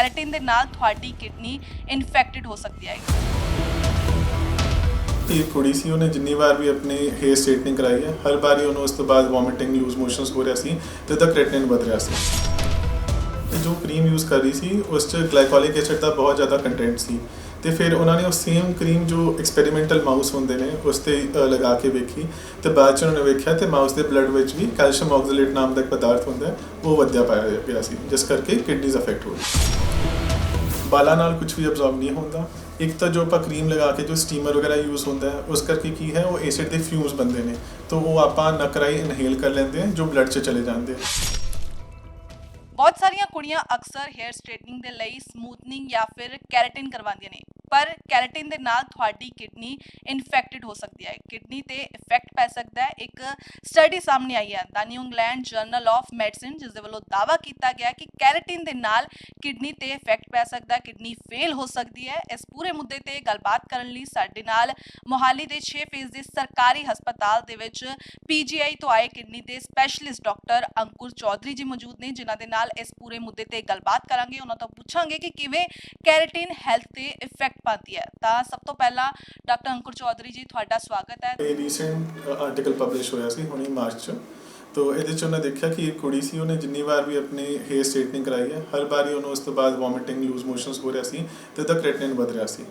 Keratin ਦੇ ਨਾਲ ਤੁਹਾਡੀ ਕਿਡਨੀ ਇਨਫੈਕਟਡ ਹੋ ਸਕਦੀ ਹੈ। ਇਹ ਕੁੜੀ ਸੀ, ਉਹਨੇ ਜਿੰਨੀ ਵਾਰ ਵੀ ਆਪਣੀ ਹੇਅਰ ਸਟ੍ਰੇਟਨਿੰਗ ਕਰਾਈ ਹੈ, ਹਰ ਵਾਰੀ ਉਹਨੂੰ ਉਸ ਤੋਂ ਬਾਅਦ ਵੋਮਿਟਿੰਗ ਲੂਜ਼ ਮੋਸ਼ਨਸ ਹੋ ਰਿਹਾ ਸੀ ਤੇ ਉਹਦਾ ਕ੍ਰੈਟਿਨਿਨ ਵਧ ਰਿਹਾ ਸੀ। ਤੇ ਜੋ ਕਰੀਮ ਯੂਜ਼ ਕਰ ਰਹੀ ਸੀ, ਉਸ 'ਚ ਗਲਾਈਕੋਲਿਕ ਐਸਿਡ ਦਾ ਬਹੁਤ ਜ਼ਿਆਦਾ ਕੰਟੈਂਟ ਸੀ। ਤੇ ਫਿਰ ਉਹਨਾਂ ਨੇ ਉਹ ਸੇਮ ਕਰੀਮ ਜੋ ਐਕਸਪੈਰੀਮੈਂਟਲ ਮਾਊਸ ਹੁੰਦੇ ਨੇ, ਉਸ ਤੇ ਲਗਾ ਕੇ ਵੇਖੀ। ਤੇ ਬਾਅਦ ਚ ਉਹਨਾਂ ਨੇ ਵੇਖਿਆ ਤੇ ਮਾਊਸ ਦੇ ਬਲੱਡ ਵਿੱਚ ਵੀ ਕੈਲਸ਼ੀਅਮ ਆਕਜ਼ੇਲੇਟ ਨਾਮ ਦਾ ਇੱਕ ਪਦਾਰਥ ਹੁੰਦਾ ਉਹ ਵਧਿਆ ਪਾਇਆ ਗਿਆ ਸੀ, ਜਿਸ ਕਰਕੇ ਕਿਡਨੀਜ਼ ਅਫੈਕਟ ਹੋ ਰਹੀ ਬਾਲਾਂ ਨਾਲ ਕੁਝ ਵੀ ਅਬਜ਼ੌਰਬ ਨਹੀਂ ਹੁੰਦਾ। ਇੱਕ ਤਾਂ ਜੋ ਆਪਾਂ ਕਰੀਮ ਲਗਾ ਕੇ ਜੋ ਸਟੀਮਰ ਵਗੈਰਾ ਯੂਜ਼ ਹੁੰਦਾ ਹੈ, ਉਸ ਕਰਕੇ ਕੀ ਹੈ, ਉਹ ਐਸਿਡ ਦੇ ਫਿਊਮਸ ਬੰਦੇ ਨੇ। ਤਾਂ ਉਹ ਆਪਾਂ ਨਕਰਾਈ ਇਨਹੇਲ ਕਰ ਲੈਂਦੇ ਹਾਂ, ਜੋ ਬਲੱਡ 'ਚ ਚਲੇ ਜਾਂਦੇ ਆ। ਬਹੁਤ ਸਾਰੀਆਂ ਕੁੜੀਆਂ ਅਕਸਰ ਹੇਅਰ ਸਟ੍ਰੇਟਨਿੰਗ ਦੇ ਲਈ ਸਮੂਥਨਿੰਗ ਜਾਂ ਫਿਰ ਕੈਰਾਟਿਨ ਕਰਵਾਉਂਦੀਆਂ ਨੇ। ਪਰ ਕੈਰਾਟਿਨ ਦੇ ਨਾਲ ਤੁਹਾਡੀ ਕਿਡਨੀ ਇਨਫੈਕਟਡ ਹੋ ਸਕਦੀ ਹੈ। ਕਿਡਨੀ ਤੇ ਇਫੈਕਟ ਪੈ ਸਕਦਾ ਹੈ। ਇੱਕ ਸਟੱਡੀ ਸਾਹਮਣੇ ਆਈ ਹੈ। The New England Journal of Medicine ਜਿਸ ਦੇ ਵੱਲੋਂ ਦਾਅਵਾ ਕੀਤਾ ਗਿਆ ਕਿ ਕੈਰਾਟਿਨ ਦੇ ਨਾਲ ਕਿਡਨੀ ਤੇ ਇਫੈਕਟ ਪੈ ਸਕਦਾ ਹੈ। ਕਿਡਨੀ ਫੇਲ ਹੋ ਸਕਦੀ ਹੈ। ਇਸ ਪੂਰੇ ਮੁੱਦੇ ਤੇ ਗੱਲਬਾਤ ਕਰਨ ਲਈ ਸਾਡੇ ਨਾਲ ਮੋਹਾਲੀ ਦੇ 6 ਫੇਜ਼ ਦੇ ਸਰਕਾਰੀ ਹਸਪਤਾਲ ਦੇ ਵਿੱਚ ਪੀਜੀਆਈ ਤੋਂ ਆਏ ਕਿਡਨੀ ਦੇ ਸਪੈਸ਼ਲਿਸਟ ਡਾਕਟਰ ਅੰਕੁਰ ਚੌਧਰੀ ਜੀ ਮੌਜੂਦ ਨੇ, ਜਿਨ੍ਹਾਂ ਦੇ ਨਾਲ ਇਸ ਪੂਰੇ ਮੁੱਦੇ ਤੇ ਗੱਲਬਾਤ ਕਰਾਂਗੇ। ਉਹਨਾਂ ਤੋਂ ਪੁੱਛਾਂਗੇ ਕਿ ਕਿਵੇਂ ਕੈਰਾਟਿਨ ਹੈਲਥ ਤੇ ਇਫੈਕਟ ਪਾਉਂਦੀ ਹੈ। ਤਾਂ ਸਭ ਤੋਂ ਪਹਿਲਾਂ ਡਾਕਟਰ ਅੰਕੁਰ ਚੌਧਰੀ ਜੀ, ਤੁਹਾਡਾ ਸਵਾਗਤ ਹੈ। ਇਹ ਰੀਸੈਂਟ ਆਰਟੀਕਲ ਪਬਲਿਸ਼ ਹੋਇਆ ਸੀ ਹੁਣੇ ਮਾਰਚ ਚ। ਤੋ ਇਹਦੇ ਚ ਉਹਨੇ ਦੇਖਿਆ ਕਿ ਕੁੜੀ ਸੀ, ਉਹਨੇ ਜਿੰਨੀ ਵਾਰ ਵੀ ਆਪਣੀ ਹੇਅਰ ਸਟ੍ਰੇਟਨਿੰਗ ਕਰਾਈ ਹੈ, ਹਰ ਵਾਰੀ ਉਹਨੂੰ ਉਸ ਤੋਂ ਬਾਅਦ ਵੋਮਿਟਿੰਗ ਲੂਜ਼ ਮੋਸ਼ਨਸ ਹੋ ਰਿਹਾ ਸੀ ਤੇ ਉਹਦਾ ਕ੍ਰੈਟਿਨਿਨ ਵਧ ਰਿਹਾ ਸੀ।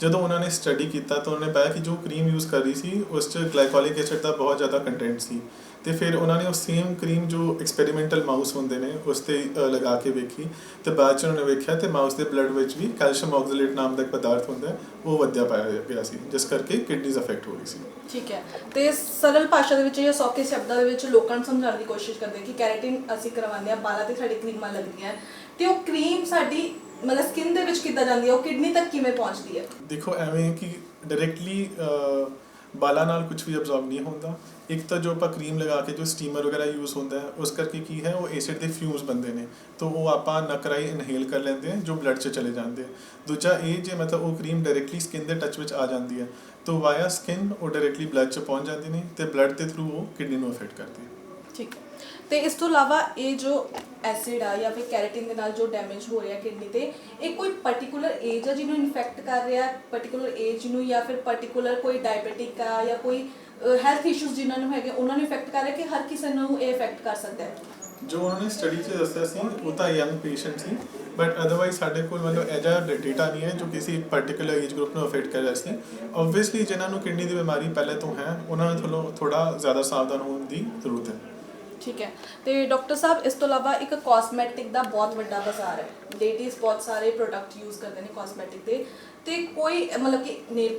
ਜਦੋਂ ਉਹਨਾਂ ਨੇ ਸਟੱਡੀ ਕੀਤਾ ਤਾਂ ਉਹਨੇ ਪਾਇਆ ਕਿ ਜੋ ਕਰੀਮ ਯੂਜ਼ ਕਰ ਰਹੀ ਸੀ, ਉਸ 'ਚ ਗਲਾਈਕੋਲਿਕ ਐਸਿਡ ਦਾ ਬਹੁਤ ਜ਼ਿਆਦਾ ਕੰਟੈਂਟ ਸੀ। ਤੇ ਫਿਰ ਉਹਨਾਂ ਨੇ ਉਹ ਸੇਮ ਕਰੀਮ ਜੋ ਐਕਸਪੈਰੀਮੈਂਟਲ ਮਾਊਸ ਹੁੰਦੇ ਨੇ ਉਸ ਤੇ ਲਗਾ ਕੇ ਵੇਖੀ ਤੇ ਬਾਅਦ ਚ ਉਹਨਾਂ ਨੇ ਵੇਖਿਆ ਤੇ ਮਾਊਸ ਦੇ ਬਲੱਡ ਵਿੱਚ ਵੀ ਕੈਲਸ਼ੀਅਮ ਆਕਜ਼ੇਲੇਟ ਨਾਮ ਦਾ ਇੱਕ ਪਦਾਰਥ ਹੁੰਦਾ ਉਹ ਵਧਿਆ ਪਾਇਆ ਪਿਆ ਸੀ ਜਿਸ ਕਰਕੇ ਕਿਡਨੀਜ਼ ਅਫੈਕਟ ਹੋ ਰਹੀ ਸੀ। ਠੀਕ ਹੈ। ਤੇ ਸਰਲ ਭਾਸ਼ਾ ਦੇ ਵਿੱਚ ਜਾਂ ਸੌਖੇ ਸ਼ਬਦਾਂ ਦੇ ਵਿੱਚ ਲੋਕਾਂ ਨੂੰ ਸਮਝਾਉਣ ਦੀ ਕੋਸ਼ਿਸ਼ ਕਰਦੇ ਕਿ ਕੈਰਾਟਿਨ ਅਸੀਂ ਕਰਵਾਉਂਦੇ ਆ ਬਾਲਾਂ ਤੇ ਸਾਡੀ ਕਰੀਮਾਂ ਲੱਗਦੀਆਂ ਤੇ ਉਹ ਕਰੀਮ ਸਾਡੀ ਮਤਲਬ ਸਕਿਨ ਦੇ ਵਿੱਚ ਕਿੱਦਾਂ ਜਾਂਦੀ ਹੈ ਉਹ ਕਿਡਨੀ ਤੱਕ ਕਿਵੇਂ ਪਹੁੰਚਦੀ ਹੈ? ਦੇਖੋ ਐਵੇਂ ਕਿ ਡਾਇਰੈਕਟਲੀ ਬਾਲਾਂ ਨਾਲ ਕੁਝ ਵੀ ਅਬਜ਼ੌਰਬ ਨਹੀਂ ਹੁੰਦਾ। ਇੱਕ ਤਾਂ ਜੋ ਆਪਾਂ ਕਰੀਮ ਲਗਾ ਕੇ ਜੋ ਸਟੀਮਰ ਵਗੈਰਾ ਯੂਜ਼ ਹੁੰਦਾ ਹੈ, ਉਸ ਕਰਕੇ ਕੀ ਹੈ, ਉਹ ਐਸਿਡ ਦੇ ਫਿਊਮਸ ਬੰਦੇ ਨੇ। ਤਾਂ ਉਹ ਆਪਾਂ ਨਕਰਾਈ ਇਨਹੇਲ ਕਰ ਲੈਂਦੇ ਹਾਂ, ਜੋ ਬਲੱਡ 'ਚ ਚਲੇ ਜਾਂਦੇ ਆ। ਦੂਜਾ ਇਹ ਜੇ ਮਤਲਬ ਉਹ ਕਰੀਮ ਡਾਇਰੈਕਟਲੀ ਸਕਿਨ ਦੇ ਟੱਚ ਵਿੱਚ ਆ ਜਾਂਦੀ ਹੈ, ਤਾਂ ਵਾਇਆ ਸਕਿਨ ਉਹ ਡਾਇਰੈਕਟਲੀ ਬਲੱਡ 'ਚ ਪਹੁੰਚ ਜਾਂਦੀ ਨੇ ਤੇ ਬਲੱਡ ਦੇ ਥਰੂ ਉਹ ਕਿਡਨੀ ਨੂੰ ਅਫੈਕਟ ਕਰਦੀ ਹੈ ਠੀਕ ਹੈ। ਤੇ ਇਸ ਤੋਂ ਇਲਾਵਾ ਇਹ ਜੋ ਐਸਿਡ ਆ ਜਾਂ ਫਿਰ ਕੈਰਾਟਿਨ ਦੇ ਨਾਲ ਜੋ ਡੈਮੇਜ ਹੋ ਰਿਹਾ ਕਿਡਨੀ ਤੇ, ਇਹ ਕੋਈ ਪਾਰਟਿਕੂਲਰ ਏਜ ਆ ਜਿਹਨੂੰ ਇਨਫੈਕਟ ਕਰ ਰਿਹਾ? ਪਾਰਟਿਕੂਲਰ ਏਜ ਨੂੰ ਜਾਂ ਫਿਰ ਪਾਰਟਿਕੂਲਰ ਕੋਈ ਡਾਇਬੀਟਿਕ ਆ ਜਾਂ ਕੋਈ ਹੈਲਥ ਇਸ਼ੂਜ਼ ਜਿਨ੍ਹਾਂ ਨੂੰ ਹੈਗੇ, ਉਹਨਾਂ ਨੂੰ ਇਫੈਕਟ ਕਰ ਰਿਹਾ ਕਿ ਹਰ ਕਿਸੇ ਨੂੰ ਇਹ ਇਫੈਕਟ ਕਰ ਸਕਦਾ ਹੈ? ਜੋ ਉਹਨਾਂ ਨੇ ਸਟੱਡੀ 'ਚ ਦੱਸਿਆ ਸੀ, ਉਹ ਤਾਂ ਯੰਗ ਪੇਸ਼ੈਂਟ ਸੀ ਬਟ ਅਦਰਵਾਈਜ਼ ਸਾਡੇ ਕੋਲ ਮਤਲਬ ਐਜਾ ਡੇਟਾ ਨਹੀਂ ਹੈ ਜੋ ਕਿਸੇ ਪਾਰਟਿਕੂਲਰ ਏਜ ਗਰੁੱਪ ਨੂੰ ਅਫੈਕਟ ਕਰ ਰਿਹਾ ਸੀ। ਆਬਵੀਅਸਲੀ ਜਿਨ੍ਹਾਂ ਨੂੰ ਕਿਡਨੀ ਦੀ ਬਿਮਾਰੀ ਪਹਿਲੇ ਤੋਂ ਹੈ, ਉਹਨਾਂ ਨੂੰ ਥੋੜਾ ਥੋੜਾ ਜ਼ਿਆਦਾ ਸਾਵਧਾਨ ਹੋਣ ਦੀ ਜ਼ਰੂਰਤ ਹੈ। ਠੀਕ ਹੈ। ਤੇ ਡਾਕਟਰ ਸਾਹਿਬ, ਇਸ ਤੋਂ ਇਲਾਵਾ ਇੱਕ ਕਾਸਮੈਟਿਕ ਦਾ ਬਹੁਤ ਵੱਡਾ ਬਾਜ਼ਾਰ ਹੈ। ਲੇਡੀਜ਼ ਬਹੁਤ ਸਾਰੇ ਪ੍ਰੋਡਕਟ ਯੂਜ਼ ਕਰਦੇ ਨੇ ਕਾਸਮੈਟਿਕ ਦੇ। ਤੇ ਕੋਈ, ਮਤਲਬ ਕਿ ਨੇਲ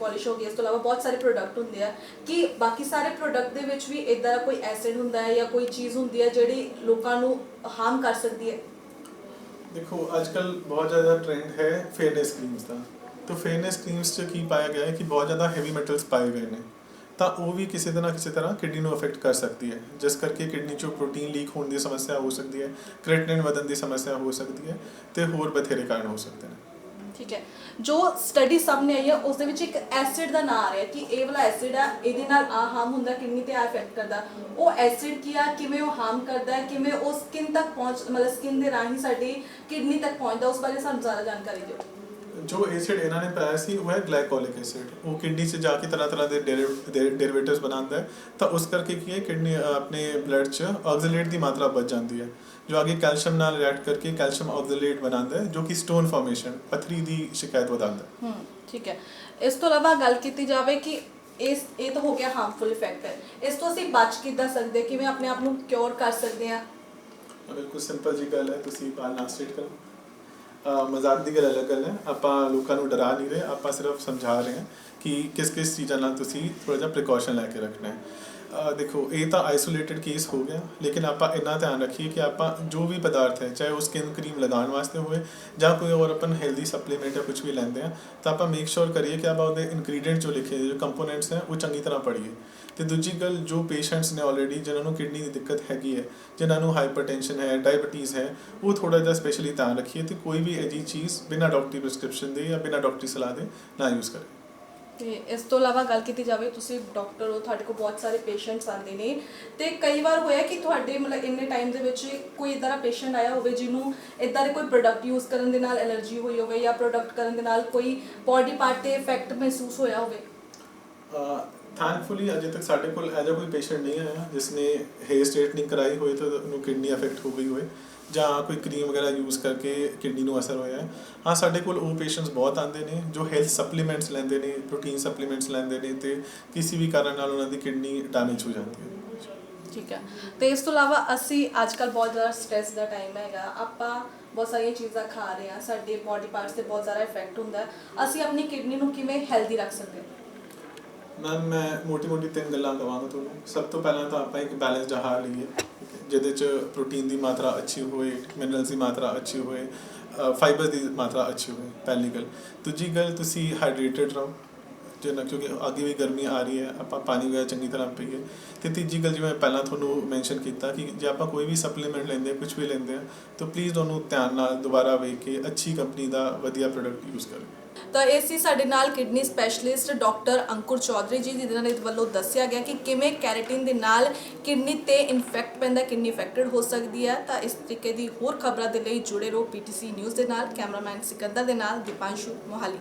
ਪਾਲਿਸ਼ ਹੋ ਗਈ, ਇਸ ਤੋਂ ਇਲਾਵਾ ਬਹੁਤ ਸਾਰੇ ਪ੍ਰੋਡਕਟ ਹੁੰਦੇ ਆ ਕਿ ਬਾਕੀ ਸਾਰੇ ਪ੍ਰੋਡਕਟ ਦੇ ਵਿੱਚ ਵੀ ਇਦਾਂ ਦਾ ਕੋਈ ਐਸਿਡ ਹੁੰਦਾ ਹੈ ਜਾਂ ਕੋਈ ਚੀਜ਼ ਹੁੰਦੀ ਹੈ ਜਿਹੜੀ ਲੋਕਾਂ ਨੂੰ ਹਾਰਮ ਕਰ ਸਕਦੀ ਹੈ? ਦੇਖੋ ਅੱਜਕੱਲ ਬਹੁਤ ਜ਼ਿਆਦਾ ਟ੍ਰੈਂਡ ਹੈ ਫੇਅਰਨੈਸ ਕਰੀਮਸ ਦਾ। ਤਾਂ ਫੇਅਰਨੈਸ ਕਰੀਮਸ 'ਚ ਕੀ ਪਾਇਆ ਗਿਆ ਹੈ ਕਿ ਬਹੁਤ ਜ਼ਿਆਦਾ ਹੈਵੀ ਮੈਟਲਸ ਪਾਏ ਗਏ ਨੇ। ਤਾਂ ਉਹ ਵੀ ਕਿਸੇ ਤਰ੍ਹਾਂ ਕਿਸੇ ਤਰ੍ਹਾਂ ਕਿਡਨੀ ਨੂੰ ਅਫੈਕਟ ਕਰ ਸਕਦੀ ਹੈ। ਜਿਸ ਕਰਕੇ ਕਿਡਨੀ 'ਚੋਂ ਪ੍ਰੋਟੀਨ ਲੀਕ ਹੋਣ ਦੀ ਸਮੱਸਿਆ ਹੋ ਸਕਦੀ ਹੈ ਕ੍ਰੈਟਿਨਿਨ ਵਧਣ ਦੀ ਸਮੱਸਿਆ ਹੋ ਸਕਦੀ ਹੈ ਤੇ ਹੋਰ ਬਥੇਰੇ ਕਾਰਨ ਹੋ ਸਕਦੇ ਨੇ। ਠੀਕ ਹੈ। ਜੋ ਸਟੱਡੀ ਸਾਹਮਣੇ ਆਈ ਹੈ, ਉਸ ਦੇ ਵਿੱਚ ਇੱਕ ਐਸਿਡ ਦਾ ਨਾਮ ਆ ਰਿਹਾ ਕਿ ਇਹ ਵਾਲਾ ਐਸਿਡ ਆ, ਇਹਦੇ ਨਾਲ ਆ ਹਾਰਮ ਹੁੰਦਾ, ਕਿਡਨੀ ਤੇ ਆ ਇਫੈਕਟ ਕਰਦਾ। ਉਹ ਐਸਿਡ ਕੀ ਆ, ਕਿਵੇਂ ਉਹ ਹਾਰਮ ਕਰਦਾ ਹੈ ਕਿਵੇਂ ਉਹ ਸਕਿਨ ਤੱਕ ਪਹੁੰਚ, ਮਤਲਬ ਸਕਿਨ ਦੇ ਰਾਹੀਂ ਸਾਡੀ ਕਿਡਨੀ ਤੱਕ ਪਹੁੰਚਦਾ, ਉਸ ਬਾਰੇ ਸਾਨੂੰ ਜ਼ਿਆਦਾ ਜਾਣਕਾਰੀ ਦਿਓ। ਜੋ ਐਸਿਡ ਇਹਨਾਂ ਨੇ ਪਾਇਆ ਸੀ ਉਹ ਹੈ ਗਲਾਈਕੋਲਿਕ ਐਸਿਡ ਉਹ ਕਿਡਨੀ 'ਚ ਜਾ ਕੇ ਤਰ੍ਹਾਂ ਤਰ੍ਹਾਂ ਦੇ ਡੈਰੀਵੇਟਿਵਸ ਬਣਾਉਂਦਾ ਹੈ। ਤਾਂ ਉਸ ਕਰਕੇ ਕੀ ਹੈ ਕਿਡਨੀ ਆਪਣੇ ਬਲੱਡ 'ਚ ਆਕਜ਼ੇਲੇਟ ਦੀ ਮਾਤਰਾ ਵੱਧ ਜਾਂਦੀ ਹੈ। ਜੋ ਅੱਗੇ ਕੈਲਸ਼ੀਅਮ ਨਾਲ ਰਿਐਕਟ ਕਰਕੇ ਕੈਲਸ਼ੀਅਮ ਆਕਜ਼ੇਲੇਟ ਬਣਾਉਂਦਾ ਹੈ ਜੋ ਕਿ ਸਟੋਨ ਫਾਰਮੇਸ਼ਨ ਪਥਰੀ ਦੀ ਸ਼ਿਕਾਇਤ ਵਧਾਉਂਦਾ ਹੈ। ਹੂੰ ਠੀਕ ਹੈ। ਇਸ ਤੋਂ ਇਲਾਵਾ ਗੱਲ ਕੀਤੀ ਜਾਵੇ ਕਿ ਇਸ ਇਹ ਤਾਂ ਹੋ ਗਿਆ ਹਾਰਮਫੁਲ ਇਫੈਕਟ ਹੈ। ਇਸ ਤੋਂ ਅਸੀਂ ਬਚ ਕਿੱਦਾਂ ਸਕਦੇ? ਕਿਵੇਂ ਆਪਣੇ ਆਪ ਨੂੰ ਕਿਉਰ ਕਰ ਸਕਦੇ ਹਾਂ? ਬਿਲਕੁਲ ਸਿੰਪਲ ਜੀ ਗੱਲ ਹੈ ਤੁਸੀਂ ਬਾਲ ਨਾ ਸਟ੍ਰੇਟ ਕਰੋ। ਮਜ਼ਾਕ ਦੀ ਗੱਲ ਅਲੱਗ ਗੱਲ ਹੈ। ਆਪਾਂ ਲੋਕਾਂ ਨੂੰ ਡਰਾ ਨਹੀਂ ਰਹੇ, ਆਪਾਂ ਸਿਰਫ ਸਮਝਾ ਰਹੇ ਹਾਂ ਕਿ ਕਿਸ ਕਿਸ ਚੀਜ਼ਾਂ ਨਾਲ ਤੁਸੀਂ ਥੋੜਾ ਜਿਹਾ ਪ੍ਰੀਕਾਸ਼ਨ ਲੈ ਕੇ ਰੱਖਣਾ ਹੈ। ਦੇਖੋ, ਇਹ ਤਾਂ ਆਈਸੋਲੇਟਡ ਕੇਸ ਹੋ ਗਿਆ, ਲੇਕਿਨ ਆਪਾਂ ਇੰਨਾ ਧਿਆਨ ਰੱਖੀਏ ਕਿ ਆਪਾਂ ਜੋ ਵੀ ਪਦਾਰਥ ਹੈ, ਚਾਹੇ ਉਹ ਸਕਿਨ ਕਰੀਮ ਲਗਾਉਣ ਵਾਸਤੇ ਹੋਵੇ ਜਾਂ ਕੋਈ ਹੋਰ ਆਪਾਂ ਹੈਲਦੀ ਸਪਲੀਮੈਂਟ ਜਾਂ ਕੁਝ ਵੀ ਲੈਂਦੇ ਆ ਤਾਂ ਆਪਾਂ ਮੇਕ ਸ਼ੋਰ ਕਰੀਏ ਕਿ ਆਪਾਂ ਉਹਦੇ ਇਨਗਰੀਡੀਐਂਟ ਜੋ ਲਿਖੇ ਜੋ ਕੰਪੋਨੈਂਟਸ ਹੈ, ਉਹ ਚੰਗੀ ਤਰ੍ਹਾਂ ਪੜ੍ਹੀਏ। ਤੇ ਦੂਜੀ ਗੱਲ, ਜੋ ਪੇਸ਼ੈਂਟਸ ਨੇ ਆਲਰੇਡੀ ਜਿਨ੍ਹਾਂ ਨੂੰ ਕਿਡਨੀ ਦੀ ਦਿੱਕਤ ਹੈਗੀ ਹੈ, ਜਿਨ੍ਹਾਂ ਨੂੰ ਹਾਈਪਰਟੈਂਸ਼ਨ ਹੈ ਡਾਇਬੀਟੀਜ਼ ਹੈ, ਉਹ ਥੋੜਾ ਜਿਹਾ ਸਪੈਸ਼ਲੀ ਧਿਆਨ ਰੱਖੀਏ ਤੇ ਕੋਈ ਵੀ ਅਜੀ ਚੀਜ਼ ਬਿਨਾਂ ਡਾਕਟਰੀ ਪ੍ਰਸਕ੍ਰਿਪਸ਼ਨ ਦੇ ਜਾਂ ਬਿਨਾਂ ਡਾਕਟਰੀ ਸਲਾਹ ਦੇ ਨਾ ਯੂਜ਼ ਕਰੇ। ਤੇ ਇਸ ਤੋਂ ਇਲਾਵਾ ਗੱਲ ਕੀਤੀ ਜਾਵੇ, ਤੁਸੀਂ ਡਾਕਟਰ ਹੋ, ਤੁਹਾਡੇ ਕੋਲ ਬਹੁਤ ਸਾਰੇ ਪੇਸ਼ੈਂਟਸ ਆਉਂਦੇ ਨੇ ਤੇ ਕਈ ਵਾਰ ਹੋਇਆ ਕਿ ਤੁਹਾਡੇ ਮਤਲਬ ਇੰਨੇ ਟਾਈਮ ਦੇ ਵਿੱਚ ਕੋਈ ਇਦਾਂ ਦਾ ਪੇਸ਼ੈਂਟ ਆਇਆ ਹੋਵੇ ਜਿਹਨੂੰ ਇਦਾਂ ਦੇ ਕੋਈ ਪ੍ਰੋਡਕਟ ਯੂਜ਼ ਕਰਨ ਦੇ ਨਾਲ ਐਲਰਜੀ ਹੋਈ ਹੋਵੇ ਜਾਂ ਪ੍ਰੋਡਕਟ ਕਰਨ ਦੇ ਨਾਲ ਕੋਈ ਬਾਡੀ ਪਾਰਟ ਤੇ ਇਫੈਕਟ ਮਹਿਸੂਸ ਹੋਇਆ ਹੋਵੇ? ਥੈਂਕਫੁਲੀ ਅਜੇ ਤੱਕ ਸਾਡੇ ਕੋਲ ਐਜਾ ਕੋਈ ਪੇਸ਼ੈਂਟ ਨਹੀਂ ਆਇਆ ਜਿਸ ਨੇ ਹੇਅਰ ਸਟ੍ਰੇਟਨਿੰਗ ਕਰਾਈ ਹੋਏ ਤਾਂ ਉਹਨੂੰ ਕਿਡਨੀ ਅਫੈਕਟ ਹੋ ਗਈ ਹੋਏ ਜਾਂ ਕੋਈ ਕਰੀਮ ਵਗੈਰਾ ਯੂਜ਼ ਕਰਕੇ ਕਿਡਨੀ ਨੂੰ ਅਸਰ ਹੋਇਆ ਹੈ। ਹਾਂ, ਸਾਡੇ ਕੋਲ ਉਹ ਪੇਸ਼ੈਂਟਸ ਬਹੁਤ ਆਉਂਦੇ ਨੇ ਜੋ ਹੈਲਥ ਸਪਲੀਮੈਂਟਸ ਲੈਂਦੇ ਨੇ ਪ੍ਰੋਟੀਨ ਸਪਲੀਮੈਂਟਸ ਲੈਂਦੇ ਨੇ ਤੇ ਕਿਸੇ ਵੀ ਕਾਰਨ ਨਾਲ ਉਹਨਾਂ ਦੀ ਕਿਡਨੀ ਡੈਮੇਜ ਹੋ ਜਾਂਦੀ ਹੈ। ਠੀਕ ਹੈ। ਤੇ ਇਸ ਤੋਂ ਇਲਾਵਾ ਅਸੀਂ ਅੱਜ ਕੱਲ ਬਹੁਤ ਜ਼ਿਆਦਾ ਸਟ੍ਰੈਸ ਦਾ ਟਾਈਮ ਹੈਗਾ। ਆਪਾਂ ਬਹੁਤ ਸਾਰੀਆਂ ਚੀਜ਼ਾਂ ਖਾ ਰਹੇ ਹਾਂ, ਸਾਡੇ ਬਾਡੀ ਪਾਰਟਸ ਤੇ ਬਹੁਤ ਜ਼ਿਆਦਾ ਇਫੈਕਟ ਹੁੰਦਾ ਅਸੀਂ ਆਪਣੀ ਕਿਡਨੀ ਨੂੰ ਕਿਵੇਂ ਹੈਲਦੀ ਰੱਖ ਸਕਦੇ ਹਾਂ? ਮੈਮ ਮੈਂ ਮੋਟੀ ਮੋਟੀ ਤਿੰਨ ਗੱਲਾਂ ਕਵਾਂਗਾ ਤੁਹਾਨੂੰ। ਸਭ ਤੋਂ ਪਹਿਲਾਂ ਤਾਂ ਆਪਾਂ ਇੱਕ ਬੈਲੈਂਸਡ ਆਹਾਰ ਲਈਏ, ਜਿਹਦੇ ਚ ਪ੍ਰੋਟੀਨ ਦੀ ਮਾਤਰਾ ਅੱਛੀ ਹੋਵੇ ਮਿਨਰਲਸ ਦੀ ਮਾਤਰਾ ਅੱਛੀ ਹੋਏ ਫਾਈਬਰ ਦੀ ਮਾਤਰਾ ਅੱਛੀ ਹੋਵੇ ਪਹਿਲੀ ਗੱਲ। ਦੂਜੀ ਗੱਲ, ਤੁਸੀਂ ਹਾਈਡਰੇਟਡ ਰਹੋ, ਜਿੰਨਾ ਕਿਉਂਕਿ ਅੱਗੇ ਵੀ ਗਰਮੀ ਆ ਰਹੀ ਹੈ, ਆਪਾਂ ਪਾਣੀ ਵਗੈਰਾ ਚੰਗੀ ਤਰ੍ਹਾਂ ਪੀਏ। ਤੇ ਤੀਜੀ ਗੱਲ, ਜਿਵੇਂ ਮੈਂ ਪਹਿਲਾਂ ਤੁਹਾਨੂੰ ਮੈਂਸ਼ਨ ਕੀਤਾ ਕਿ ਜੇ ਆਪਾਂ ਕੋਈ ਵੀ ਸਪਲੀਮੈਂਟ ਲੈਂਦੇ ਹਾਂ ਕੁਝ ਵੀ ਲੈਂਦੇ ਹਾਂ, ਤਾਂ ਪਲੀਜ਼ ਉਹਨੂੰ ਧਿਆਨ ਨਾਲ ਦੁਬਾਰਾ ਵੇਖ ਕੇ ਅੱਛੀ ਕੰਪਨੀ ਦਾ ਵਧੀਆ ਪ੍ਰੋਡਕਟ ਯੂਜ਼ ਕਰੋ ਤਾਂ ਇਹ ਸੀ ਸਾਡੇ ਨਾਲ kidney specialist doctor Ankur Chaudhary ji ਜਿਨ੍ਹਾਂ ਨੇ ਵੱਲੋਂ ਦੱਸਿਆ ਗਿਆ ਕਿ ਕਿਵੇਂ ਕੈਰੇਟਿਨ ਦੇ ਨਾਲ ਕਿਡਨੀ ਤੇ ਇਨਫੈਕਟ ਪੈਂਦਾ, ਕਿਡਨੀ ਇਫੈਕਟਡ ਹੋ ਸਕਦੀ ਹੈ। ਤਾਂ ਇਸ ਤਰੀਕੇ ਦੀ ਹੋਰ ਖਬਰਾਂ ਦੇ ਲਈ ਜੁੜੇ ਰਹੋ ਪੀਟੀਸੀ ਨਿਊਜ਼ ਦੇ ਨਾਲ, ਕੈਮਰਾਮੈਨ ਸਿਕੰਦਰ ਦੇ ਨਾਲ, ਦੀਪਾਂਸ਼ੂ ਮੋਹਾਲੀ।